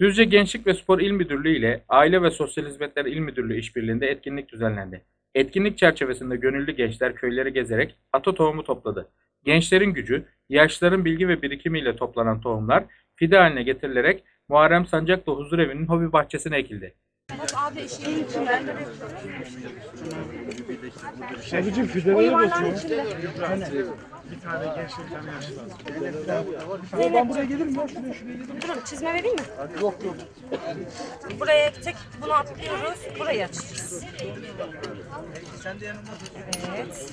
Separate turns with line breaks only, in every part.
Düzce Gençlik ve Spor İl Müdürlüğü ile Aile ve Sosyal Hizmetler İl Müdürlüğü işbirliğinde etkinlik düzenlendi. Etkinlik çerçevesinde gönüllü gençler köyleri gezerek ata tohumu topladı. Gençlerin gücü, yaşlıların bilgi ve birikimiyle toplanan tohumlar fide haline getirilerek Muharrem Sancaklı Huzur Evi'nin hobi bahçesine ekildi.
Abicim fidelere basıyor. Ben buraya gelir miyim? Şuraya şuraya gelir
Durun çizme vereyim mi? Yok yok. Buraya tek bunu atlıyoruz. Burayı açacağız. Evet.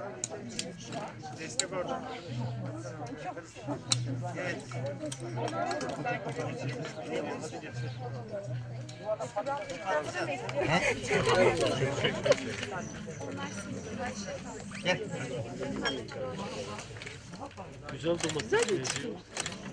al.
Bastıralım. Evet.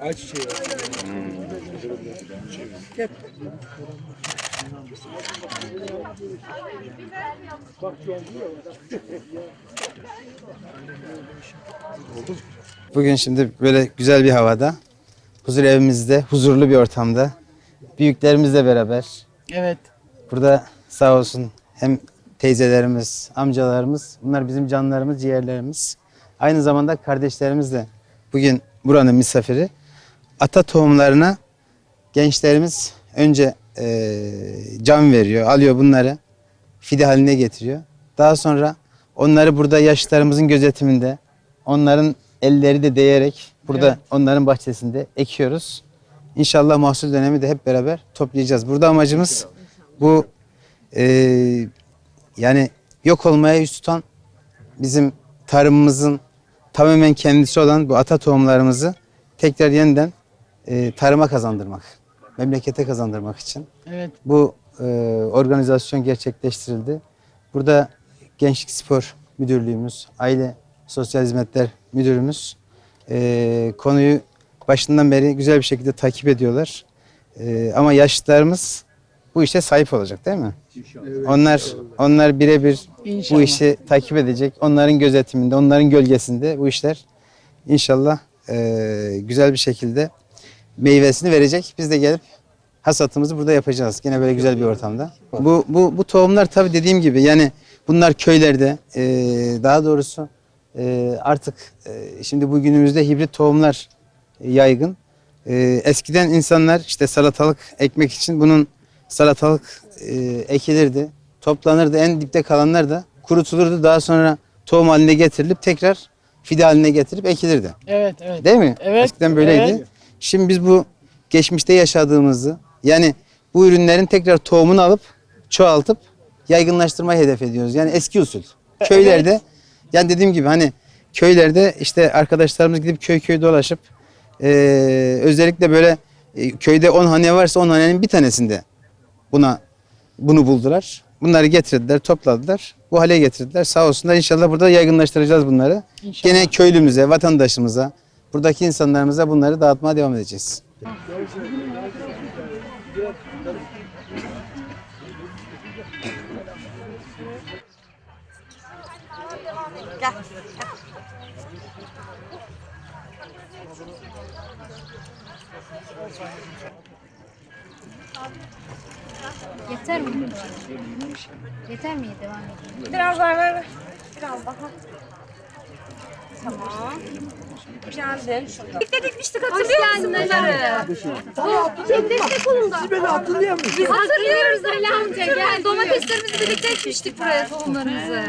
Ayçiçeği.
Bugün şimdi böyle güzel bir havada, huzur evimizde, huzurlu bir ortamda, büyüklerimizle beraber.
Evet.
Burada sağ olsun hem teyzelerimiz, amcalarımız, bunlar bizim canlarımız, ciğerlerimiz. Aynı zamanda kardeşlerimiz de bugün buranın misafiri. Ata tohumlarına gençlerimiz önce eee, can veriyor, alıyor bunları, fide haline getiriyor. Daha sonra onları burada yaşlılarımızın gözetiminde, onların elleri de değerek burada onların bahçesinde ekiyoruz. İnşallah mahsul dönemi de hep beraber toplayacağız. Burada amacımız bu eee, yani yok olmaya yüz tutan bizim tarımımızın tamamen kendisi olan bu ata tohumlarımızı tekrar yeniden eee, tarıma kazandırmak, memlekete kazandırmak için
Evet.
bu eee, organizasyon gerçekleştirildi. Burada Gençlik Spor Müdürlüğümüz, Aile Sosyal Hizmetler Müdürümüz eee, konuyu başından beri güzel bir şekilde takip ediyorlar. Eee, ama yaşlılarımız bu işe sahip olacak değil mi? Onlar onlar birebir bu işi takip edecek. Onların gözetiminde, onların gölgesinde bu işler inşallah eee, güzel bir şekilde meyvesini verecek. Biz de gelip hasatımızı burada yapacağız. Yine böyle güzel bir ortamda. Bu bu bu tohumlar tabii dediğim gibi yani bunlar köylerde eee, daha doğrusu eee, artık eee, şimdi bugünümüzde hibrit tohumlar yaygın. Eee, eskiden insanlar işte salatalık ekmek için bunun salatalık eee, ekilirdi, toplanırdı. En dipte kalanlar da kurutulurdu. Daha sonra tohum haline getirilip tekrar fide haline getirip ekilirdi.
Evet, evet.
Değil mi?
Evet,
Eskiden böyleydi.
evet.
Şimdi biz bu geçmişte yaşadığımızı yani bu ürünlerin tekrar tohumunu alıp çoğaltıp yaygınlaştırmayı hedef ediyoruz. Yani eski usul. Köylerde yani dediğim gibi hani köylerde işte arkadaşlarımız gidip köy köy dolaşıp eee, özellikle böyle e, köyde 10 hane varsa 10 hanenin bir tanesinde buna bunu buldular. bunları getirdiler, topladılar. Bu hale getirdiler. Sağ olsunlar. İnşallah burada yaygınlaştıracağız bunları. Gene köylümüze, vatandaşımıza, buradaki insanlarımıza bunları dağıtmaya devam edeceğiz.
Gel.
Yeter mi? Yeter mi? Devam edelim.
Biraz daha ver. Biraz daha. Tamam. Geldin şurada. Birlikte dikmiştik hatırlıyor musun bunları?
Kim destek olun da. Siz beni hatırlıyor musunuz? Biz hatırlıyoruz Ali amca. Gel domateslerimizi birlikte ekmiştik buraya tohumlarımızı.